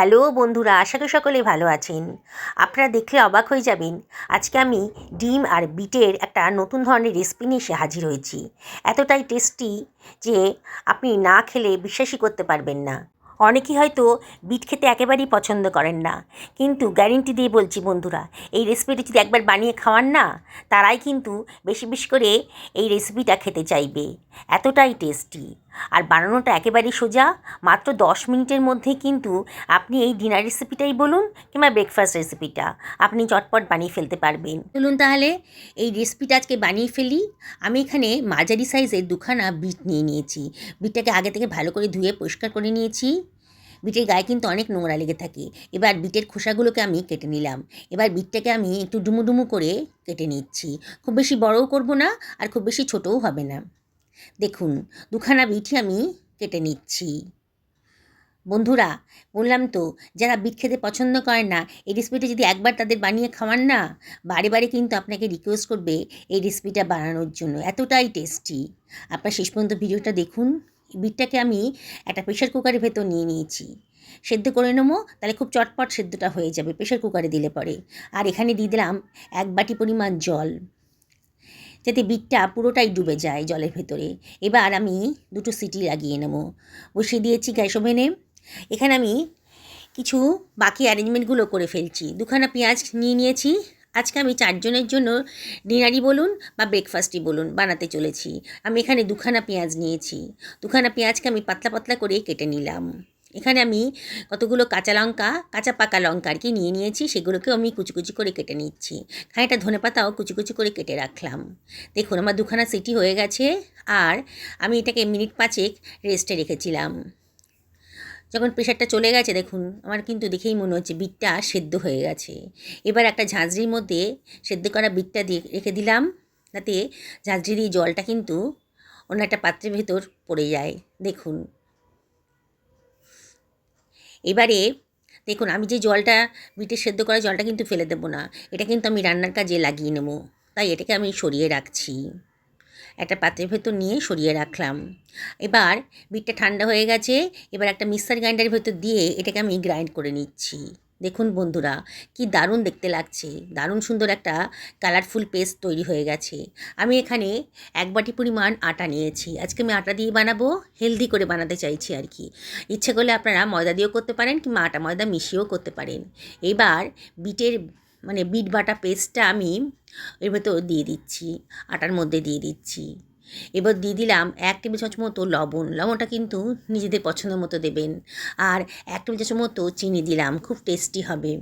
Hello বন্ধুরা, আশা করি সকলেই ভালো আছেন। আপনারা দেখলে অবাক হয়ে যাবেন, আজকে আমি ডিম আর বিটের একটা নতুন ধরনের রেসিপি নিয়ে এসে হাজির হয়েছি। এতটাই টেস্টি যে আপনি না খেলে বিশ্বাসই করতে পারবেন না। অনেকেই হয়তো বিট খেতে একেবারেই পছন্দ করেন না, কিন্তু গ্যারেন্টি দিয়ে বলছি বন্ধুরা, এই রেসিপিটি যদি একবার বানিয়ে খাওয়ান না, তারাই কিন্তু বেশি বেশি করে এই রেসিপিটা খেতে চাইবে। এতটাই টেস্টি আর বানানোটা একেবারেই সোজা, মাত্র দশ মিনিটের মধ্যে কিন্তু আপনি এই ডিনার রেসিপিটাই বলুন কিংবা ব্রেকফাস্ট রেসিপিটা আপনি চটপট বানিয়ে ফেলতে পারবেন। চলুন তাহলে এই রেসিপিটা আজকে বানিয়ে ফেলি। আমি এখানে মাঝারি সাইজের দুখানা বিট নিয়ে নিয়েছি। বিটটাকে আগে থেকে ভালো করে ধুয়ে পরিষ্কার করে নিয়েছি। বিটের গায়ে কিন্তু অনেক নোংরা লেগে থাকে। এবার বিটের খোসাগুলোকে আমি কেটে নিলাম। এবার বিটটাকে আমি একটু ডুমু ডুমু করে কেটে নিচ্ছি। খুব বেশি বড়ও করব না আর খুব বেশি ছোটও হবে না। দেখুন, দুখানা বিটই আমি কেটে নিচ্ছি। বন্ধুরা, বললাম তো, যারা বিট খেতে পছন্দ করেন না, এই রেসিপিটা যদি একবার তাদের বানিয়ে খাওয়ান না, বারে বারে কিন্তু আপনাকে রিকোয়েস্ট করবে এই রেসিপিটা বানানোর জন্য। এতটাই টেস্টি আপনার শেষ পর্যন্ত ভিডিওটা দেখুন। বিটটাকে আমি একটা প্রেশার কুকারের ভেতর নিয়ে নিয়েছি। সেদ্ধ করে নেব, তাহলে খুব চটপট সেদ্ধটা হয়ে যাবে প্রেশার কুকারে দিলে পরে। আর এখানে দিয়ে দিলাম এক বাটি পরিমাণ জল। যাতে বিটটা পুরোটাই ডুবে যায় জলের ভেতরে। এবার আমি দুটো সিটি লাগিয়ে নেব। বসিয়ে দিয়েছি গ্যাস ওভেনে। এখানে আমি কিছু বাকি অ্যারেঞ্জমেন্টগুলো করে ফেলছি। দুখানা পেঁয়াজ নিয়ে নিয়েছি। আজকে আমি চারজনের জন্য ডিনারই বলুন বা ব্রেকফাস্টই বলুন বানাতে চলেছি। আমি এখানে দুখানা পেঁয়াজ নিয়েছি। দুখানা পেঁয়াজকে আমি পাতলা পাতলা করে কেটে নিলাম। এখানে আমি কতগুলো কাঁচা লঙ্কা, কাঁচা পাকা লঙ্কা আর কি নিয়ে নিয়েছি সেগুলোকেও আমি কুচি কুচি করে কেটে নিচ্ছি। খানিকটা ধনে পাতাও কুচি কুচি করে কেটে রাখলাম। দেখুন, আমার দুখানা সিটি হয়ে গেছে আর আমি এটাকে মিনিট পাঁচেক রেস্টে রেখেছিলাম। যখন প্রেশারটা চলে গেছে, দেখুন, আমার কিন্তু দেখেই মনে হচ্ছে বিটটা সেদ্ধ হয়ে গেছে। এবার একটা ঝাঁঝরির মধ্যে সেদ্ধ করা বিটটা দিয়ে রেখে দিলাম তাতে ঝাঁঝরি দিয়ে জলটা কিন্তু অন্য একটা পাত্রের ভেতর পড়ে যায়। দেখুন এবারে দেখুন, আমি যে জলটা মিটে সেদ্ধ করা জলটা কিন্তু ফেলে দেবো না। এটা কিন্তু আমি রান্নার কাজে লাগিয়ে নেব। তাই এটাকে আমি সরিয়ে রাখছি। একটা পাত্রের ভেতর নিয়ে সরিয়ে রাখলাম। এবার বিটটা ঠান্ডা হয়ে গেছে, এবার একটা মিক্সার গ্রাইন্ডারের ভেতর দিয়ে এটাকে আমি গ্রাইন্ড করে নিচ্ছি। দেখুন বন্ধুরা, কি দারুণ দেখতে লাগছে। দারুণ সুন্দর একটা কালারফুল পেস্ট তৈরি হয়ে গেছে। আমি এখানে এক বাটি পরিমাণ আটা নিয়েছি। আজকে আমি আটা দিয়ে বানাবো হেলদি করে বানাতে চাইছি আর কি। ইচ্ছে করলে আপনারা ময়দা দিয়েও করতে পারেন কিংবা আটা ময়দা মিশিয়েও করতে পারেন। এবার বিটের মানে বিট বাটা পেস্টটা আমি এর ভেতর দিয়ে দিচ্ছি, আটার মধ্যে দিয়ে দিচ্ছি। এবার দিয়ে দিলাম এক টেবিল চামচ মতো লবণ। লবণটা কিন্তু নিজেদের পছন্দ মতো দেবেন। আর এক টেবিল চামচ মতো চিনি দিলাম, খুব টেস্টি হবে।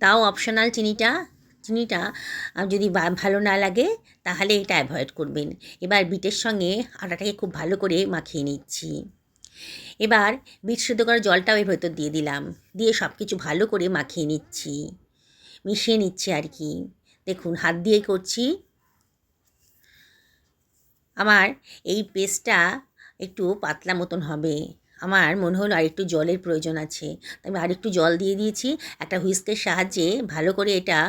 তাও অপশনাল চিনিটা চিনিটা যদি ভালো না লাগে, তাহলে এটা অ্যাভয়েড করবেন। এবার বিটের সঙ্গে আটাটাকে খুব ভালো করে মাখিয়ে নিচ্ছি। এবার বিট সেদ্ধ করার জলটাও এর ভেতর দিয়ে দিলাম। দিয়ে সব কিছু ভালো করে মাখিয়ে নিচ্ছি। মিশিয়ে নিচ্ছি আর কি। দেখুন, হাত দিয়েই করছি। আমার এই পেস্টটা একটু পাতলা মতন হবে। আমার মনে হলো আরেকটু জলের প্রয়োজন আছে। আমি আরেকটু জল দিয়ে দিয়েছি। একটা হুইস্কের সাহায্যে ভালো করে এটা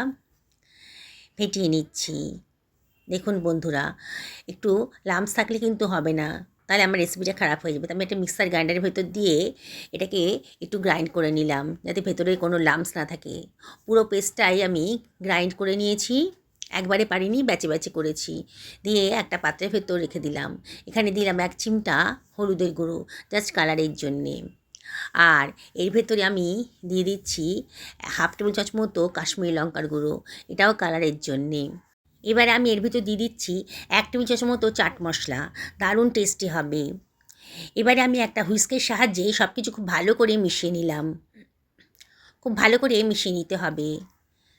ফেটিয়ে নিচ্ছি। দেখুন বন্ধুরা, একটু লামস থাকলে কিন্তু হবে না। তাহলে আমার রেসিপিটা খারাপ হয়ে যাবে। আমি একটা মিক্সার গ্রাইন্ডারের ভেতর দিয়ে এটাকে একটু গ্রাইন্ড করে নিলাম, যাতে ভেতরে কোনো লামস না থাকে। পুরো পেস্টটাই আমি গ্রাইন্ড করে নিয়েছি। একবারে পারিনি, ব্যাচে ব্যাচে করেছি। দিয়ে একটা পাত্রের ভেতর রেখে দিলাম। এখানে দিলাম এক চিমটা হলুদের গুঁড়ো জাস্ট কালারের জন্যে। আর এর ভেতরে আমি দিয়ে দিচ্ছি হাফ টেবিল চামচ মতো কাশ্মীরি লঙ্কার গুঁড়ো, এটাও কালারের জন্যে। এবারে আমি এর ভিতর দিয়ে দিচ্ছি এক টেবিল চামচ মতো চাট মশলা, দারুণ টেস্টি হবে। এবারে আমি একটা হুইস্কের সাহায্যে সব কিছু খুব ভালো করে মিশিয়ে নিলাম। খুব ভালো করে মিশিয়ে নিতে হবে।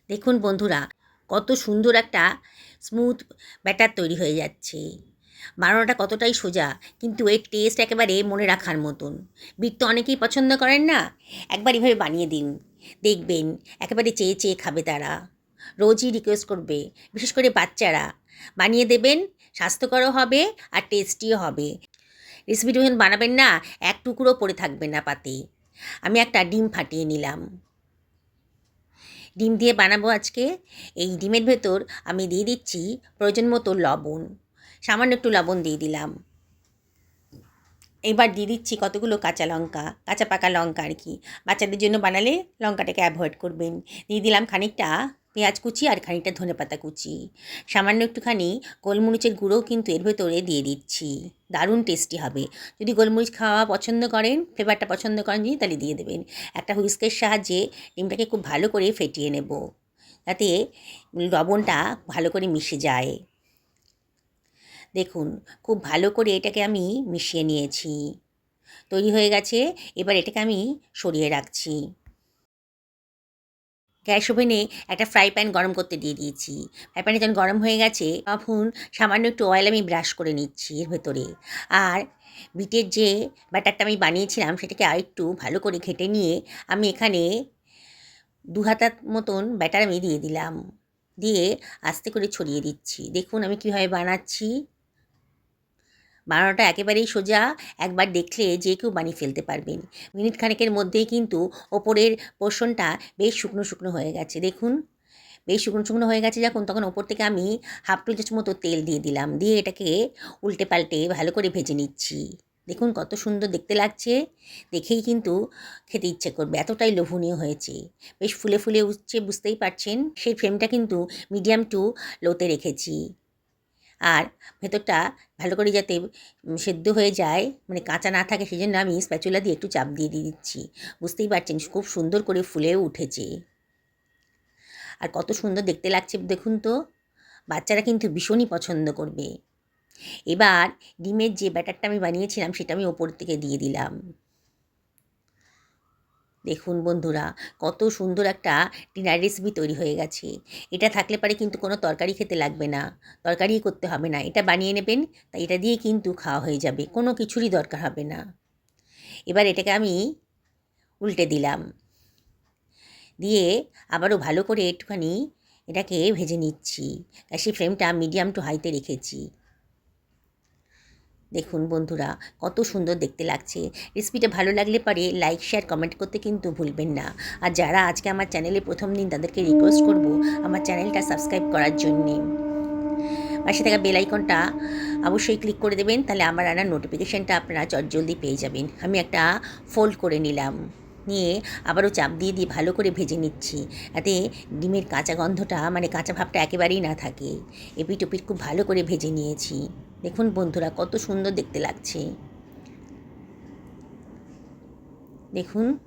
দেখুন বন্ধুরা কত সুন্দর একটা স্মুথ ব্যাটার তৈরি হয়ে যাচ্ছে। বানানোটা কতটাই সোজা, কিন্তু এর টেস্ট একেবারে মনে রাখার মতন। বিট তো অনেকেই পছন্দ করেন না? একবার এভাবে বানিয়ে দিন। দেখবেন, একেবারে চেয়ে চেয়ে খাবে তারা। রোজই রিকোয়েস্ট করবে, বিশেষ করে বাচ্চারা। বানিয়ে দেবেন, স্বাস্থ্যকরও হবে আর টেস্টিও হবে। রেসিপিটা যখন বানাবেন না, এক টুকরো পড়ে থাকবে না পাতে। আমি একটা ডিম ফাটিয়ে নিলাম। ডিম দিয়ে বানাবো আজকে। এই ডিমের ভেতর আমি দিয়ে দিচ্ছি প্রয়োজন মতো লবণ। সামান্য একটু লবণ দিয়ে দিলাম। এবার দিয়ে দিচ্ছি কতগুলো কাঁচা লঙ্কা, কাঁচা পাকা লঙ্কা আর কি। বাচ্চাদের জন্য বানালে লঙ্কাটাকে অ্যাভয়েড করবেন। দিয়ে দিলাম খানিকটা পেঁয়াজ কুচি আর খানিকটা ধনে পাতা কুচি। সামান্য একটুখানি গোলমরিচের গুঁড়োও কিন্তু এর ভেতরে দিয়ে দিচ্ছি। দারুণ টেস্টি হবে। যদি গোলমরিচ খাওয়া পছন্দ করেন ফ্লেভারটা পছন্দ করেন যদি, তাহলে দিয়ে দেবেন। একটা হুইস্কের সাহায্যে ডিমটাকে খুব ভালো করে ফেটিয়ে নেব। যাতে লবণটা ভালো করে মিশে যায়। দেখুন, খুব ভালো করে এটাকে আমি মিশিয়ে নিয়েছি। তৈরি হয়ে গেছে। এবার এটাকে আমি সরিয়ে রাখছি। গ্যাস ওভেনে একটা ফ্রাই প্যান গরম করতে দিয়ে দিয়েছি। ফ্রাই প্যানে যখন গরম হয়ে গেছে, তখন সামান্য একটু অয়েল আমি ব্রাশ করে নিচ্ছি এর ভেতরে। আর বিটের যে ব্যাটারটা আমি বানিয়েছিলাম, সেটাকে আরেকটু ভালো করে ঘেটে নিয়ে আমি এখানে দু হাতার মতন ব্যাটার আমি দিয়ে দিলাম। দিয়ে আস্তে করে ছড়িয়ে দিচ্ছি। দেখুন আমি কীভাবে বানাচ্ছি। বানানোটা একেবারেই সোজা। একবার দেখলে যে কেউ বানিয়ে ফেলতে পারবেন। মিনিট খানেকের মধ্যেই কিন্তু ওপরের পোর্শনটা বেশ শুকনো শুকনো হয়ে গেছে। দেখুন, বেশ শুকনো শুকনো হয়ে গেছে যখন, তখন ওপর থেকে আমি হাফ টেবিল মতো তেল দিয়ে দিলাম। দিয়ে এটাকে উল্টে পাল্টে ভালো করে ভেজে নিচ্ছি। দেখুন কত সুন্দর দেখতে লাগছে। দেখেই কিন্তু খেতে ইচ্ছে করবে। এতটাই লোভনীয় হয়েছে। বেশ ফুলে ফুলে উঠছে, বুঝতেই পারছেন। সেই ফ্রেমটা কিন্তু মিডিয়াম টু লোতে রেখেছি। আর ভেতরটা ভালো করে যাতে সেদ্ধ হয়ে যায় মানে কাঁচা না থাকে সেই জন্য আমি স্প্যাচুলা দিয়ে একটু চাপ দিয়ে দিয়ে দিচ্ছি। বুঝতেই পারছেন, খুব সুন্দর করে ফুলেও উঠেছে। আর কত সুন্দর দেখতে লাগছে, দেখুন তো। বাচ্চারা কিন্তু ভীষণই পছন্দ করবে। এবার ডিমের যে ব্যাটারটা আমি বানিয়েছিলাম, সেটা আমি ওপর থেকে দিয়ে দিলাম। দেখুন বন্ধুরা, কত সুন্দর একটা ডিনার রেসিপি তৈরি হয়ে গেছে। এটা থাকলে পারে কিন্তু কোনো তরকারি খেতে লাগবে না। তরকারি করতে হবে না, এটা বানিয়ে নেবেন, তাই এটা দিয়ে কিন্তু খাওয়া হয়ে যাবে, কোনো কিছুরই দরকার হবে না। এবার এটাকে আমি উল্টে দিলাম। দিয়ে আবারও ভালো করে একটুখানি এটাকে ভেজে নিচ্ছি। গ্যাসের ফ্লেমটা মিডিয়াম টু হাইতে রেখেছি। দেখুন বন্ধুরা, কত সুন্দর দেখতে লাগছে। রেসিপিটা ভালো লাগলে পারে লাইক শেয়ার কমেন্ট করতে কিন্তু ভুলবেন না। আর যারা আজকে আমার চ্যানেলে প্রথম দিন তাদেরকে রিকোয়েস্ট করব আমার চ্যানেলটা সাবস্ক্রাইব করার জন্যে। পাশে থাকা বেল আইকনটা অবশ্যই ক্লিক করে দেবেন, তাহলে আমার রান্নার নোটিফিকেশানটা আপনারা জলদি পেয়ে যাবেন। আমি একটা ফোল্ড করে নিলাম। নিয়ে আবারও চাপ দিয়ে দিয়ে ভালো করে ভেজে নিচ্ছি। যাতে ডিমের কাঁচা গন্ধটা মানে কাঁচা ভাবটা একেবারেই না থাকে। এপিট খুব ভালো করে ভেজে নিয়েছি। দেখুন বন্ধুরা, কত সুন্দর দেখতে লাগছে। দেখুন,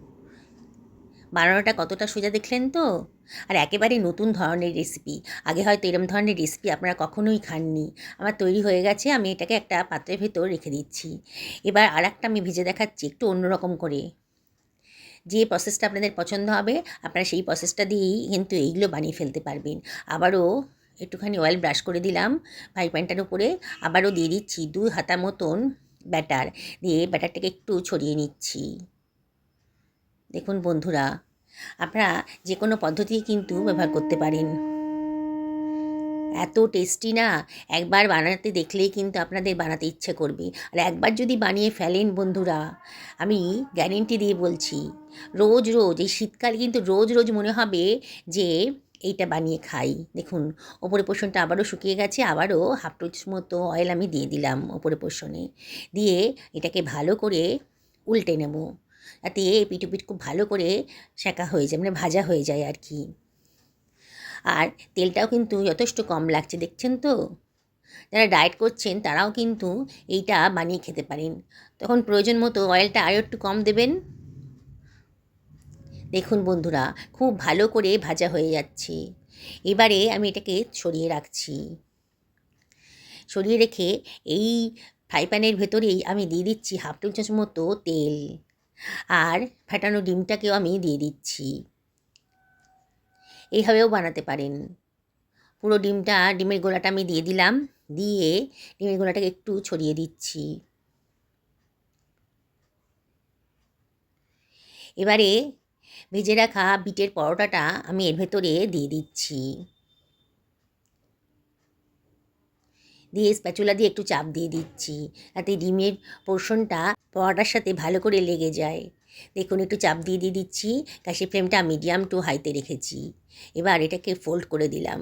বানানোটা কতটা সোজা দেখলেন তো? আর একেবারে নতুন ধরনের রেসিপি আগে হয়তো এরম ধরনের রেসিপি আপনারা কখনোই খাননি। আমার তৈরি হয়ে গেছে, আমি এটাকে একটা পাত্রের ভেতর রেখে দিচ্ছি। এবার আর একটা আমি ভেজে দেখাচ্ছি, একটু অন্যরকম করে। যে প্রসেসটা আপনাদের পছন্দ হবে, আপনারা সেই প্রসেসটা দিয়েই কিন্তু এইগুলো বানিয়ে ফেলতে পারবেন। আবারও একটুখানি অয়েল ব্রাশ করে দিলাম ফ্রাই প্যানটার উপরে। আবারও দিয়ে দিচ্ছি দুই হাতা মতন ব্যাটার দিয়ে ব্যাটারটাকে একটু ছড়িয়ে নিচ্ছি। দেখুন বন্ধুরা, আপনারা যে কোনো পদ্ধতি কিন্তু ব্যবহার করতে পারেন। এত টেস্টি না, একবার বানাতে দেখলেই কিন্তু আপনাদের বানাতে ইচ্ছে করবে। আর একবার যদি বানিয়ে ফেলেন বন্ধুরা, আমি গ্যারেন্টি দিয়ে বলছি, রোজ রোজ, এই শীতকাল কিন্তু রোজ রোজ মনে হবে যে এইটা বানিয়ে খাই। দেখুন ওপরে পোষণটা আবারও শুকিয়ে গেছে, আবারও হাফ টুচ মতো অয়েল আমি দিয়ে দিলাম ওপরে পোষণে দিয়ে এটাকে ভালো করে উল্টে নেব। যাতে পিঠ খুব ভালো করে শেঁকা হয়ে যায় মানে ভাজা হয়ে যায় আর কি। আর তেলটাও কিন্তু যথেষ্ট কম লাগছে, দেখছেন তো? যারা ডায়েট করছেন, তারাও কিন্তু এইটা বানিয়ে খেতে পারেন। তখন প্রয়োজন মতো অয়েলটা আরও একটু কম দেবেন। দেখুন বন্ধুরা, খুব ভালো করে ভাজা হয়ে যাচ্ছে। এবারে আমি এটাকে সরিয়ে রাখছি। সরিয়ে রেখে এই ফ্রাই প্যানের ভেতরেই আমি দিয়ে দিচ্ছি হাফ টেবিল চামচ মতো তেল। আর ফাটানো ডিমটাকেও আমি দিয়ে দিচ্ছি। এইভাবেও বানাতে পারেন। পুরো ডিমটা, ডিমের গোলাটা আমি দিয়ে দিলাম, দিয়ে ডিমের গোলাটাকে একটু ছড়িয়ে দিচ্ছি। এবারে ভেজে রাখা বিটের পরোটাটা আমি এর ভেতরে দিয়ে দিচ্ছি। দিয়ে স্প্যাচুলা দিয়ে একটু চাপ দিয়ে দিচ্ছি যাতে ডিমের পোর্শনটা পরোটার সাথে ভালো করে লেগে যায়। দেখুন, একটু চাপ দিয়ে দিয়ে দিচ্ছি, গ্যাসের ফ্লেমটা মিডিয়াম টু হাইতে রেখেছি। এবার এটাকে ফোল্ড করে দিলাম।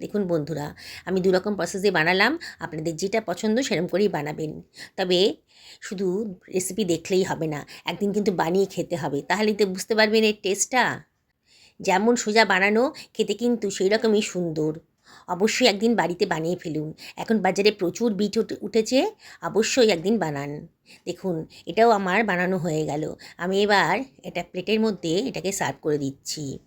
দেখুন বন্ধুরা, আমি দুরকম প্রসেসে বানালাম, আপনাদের যেটা পছন্দ সেরকম করেই বানাবেন। তবে শুধু রেসিপি দেখলেই হবে না, একদিন কিন্তু বানিয়ে খেতে হবে। তাহলেই তো বুঝতে পারবেন এর টেস্টটা যেমন সোজা বানানো, খেতে কিন্তু সেই রকমই সুন্দর। অবশ্যই একদিন বাড়িতে বানিয়ে ফেলুন। এখন বাজারে প্রচুর বিট উঠে- উঠেছে, অবশ্যই একদিন বানান। দেখুন, এটাও আমার বানানো হয়ে গেল। আমি এবার এটা প্লেটের মধ্যে এটাকে সার্ভ করে দিচ্ছি।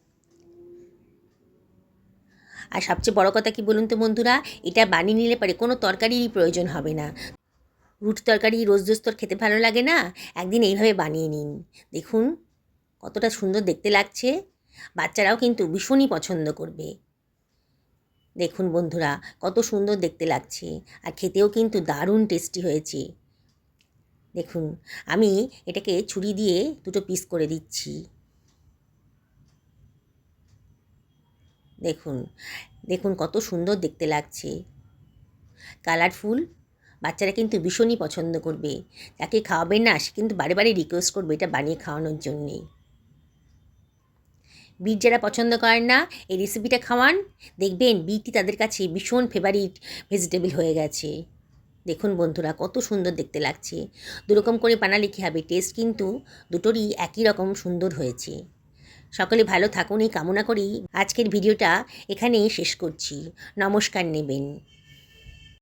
আর সবচেয়ে বড় কথা কি বলুন তো বন্ধুরা? এটা বানিয়ে নিলে পরে কোনো তরকারিরই প্রয়োজন হবে না। রুটি তরকারি, রোজ রোজ তোর খেতে ভালো লাগে না? একদিন এইভাবে বানিয়ে নিন। দেখুন, কতটা সুন্দর দেখতে লাগছে। বাচ্চারাও কিন্তু ভীষণই পছন্দ করবে। দেখুন বন্ধুরা, কত সুন্দর দেখতে লাগছে। আর খেতেও কিন্তু দারুণ টেস্টি হয়েছে। দেখুন, আমি এটাকে ছুরি দিয়ে দুটো পিস করে দিচ্ছি। দেখুন দেখুন কত সুন্দর দেখতে লাগছে। কালারফুল, বাচ্চারা কিন্তু ভীষণই পছন্দ করবে। তাকে খাওয়াবেন না, সে কিন্তু বারে বারে রিকোয়েস্ট করবে এটা বানিয়ে খাওয়ানোর জন্যে। বিট যারা পছন্দ করেন না, এই রেসিপিটা খাওয়ান। দেখবেন বিটটি তাদের কাছে ভীষণ ফেভারিট ভেজিটেবল হয়ে গেছে। দেখুন বন্ধুরা, কত সুন্দর দেখতে লাগছে। দুরকম করে বানালে কী হবে? টেস্ট কিন্তু দুটোরই একই রকম সুন্দর হয়েছে। সকলে ভালো থাকুন এই কামনা করেই আজকের ভিডিওটা এখানেই শেষ করছি। নমস্কার নেবেন।